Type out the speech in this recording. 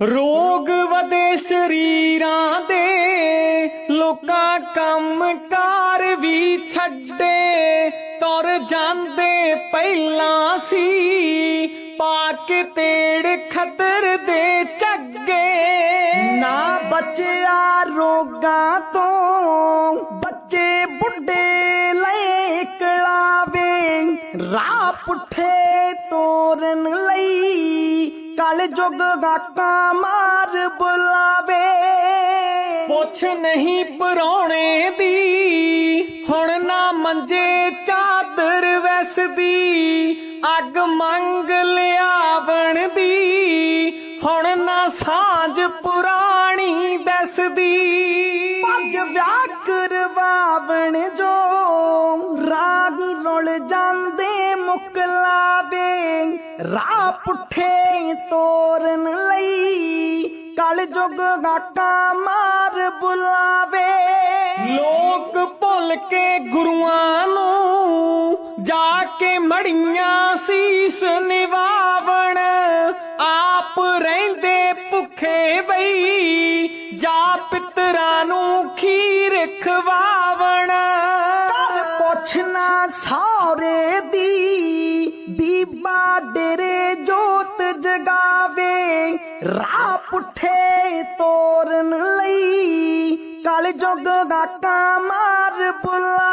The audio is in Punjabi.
ਰੋਗ ਵਧੇ ਸ਼ਰੀਰਾਂ ਦੇ, ਲੋਕਾਂ ਕੰਮ ਕਾਰ ਵੀ ਛੱਡੇ, ਤੁਰ ਜਾਂਦੇ ਪਹਿਲਾਂ ਸੀ ਪਾ ਕੇ ਤੇੜ ਖਤਰ ਦੇ ਝੱਗੇ। ਨਾ ਬਚਿਆ ਰੋਗਾਂ ਤੋਂ, ਬੱਚੇ ਬੁੱਢੇ ਲੈ ਕਲਾਵੇ, ਰਾਹ ਪੁੱਠੇ ਤੋਰਨ ਲਈ ਕਲ ਜੁਗ ਗਾਕਾਂ ਮਾਰ ਬੁਲਾਵੇ। ਪੁੱਛ ਨਹੀਂ ਪਰੌਣੇ ਦੀ ਹੁਣ ਨਾ ਮੰਜੇ ਚਾਦਰ ਵੈਸਦੀ ਅੱਗ ਮੰਗ ਲਿਆਵਣ ਦੀ ਹੁਣ ਨਾ ਸਾਂਝ ਪੁਰਾਣੀ ਦਸਦੀ। ਪੰਜ ਵਿਆਹ ਕਰਵਾਵਣ ਜੋ ਜਾਂਦੇ ਮੁਕਲਾਵੇ ਰਾਹ ਪੁੱਠੇ ਤੋਰਨ ਲਈ। ਕਲ ਜੁਗ ਗਾਕਾਂ ਮਾਰ ਬੁਲਾਵੇ। ਲੋਕ ਭੁੱਲ ਕੇ ਗੁਰੂਆਂ ਨੂੰ ਜਾ ਕੇ ਮੜੀਆਂ ਸੀਸ ਨਿਵਾਵਣ। ਆਪ ਰਹਿੰਦੇ ਭੁੱਖੇ ਬਈ, ਜਾ ਪਿਤਰਾਂ ਨੂੰ ਖੀਰ ਖਵਾ ਪੁੱਛਣਾ ਸੌਰੇ ਦੀ, ਬੀਬਾ ਡੇਰੇ ਜੋਤ ਜਗਾਵੇ। ਰਾਹ ਪੁੱਠੇ ਤੋਰਨ ਲਈ ਕਲ ਜੁਗ ਗਾਕਾਂ ਮਾਰ ਬੁਲਾ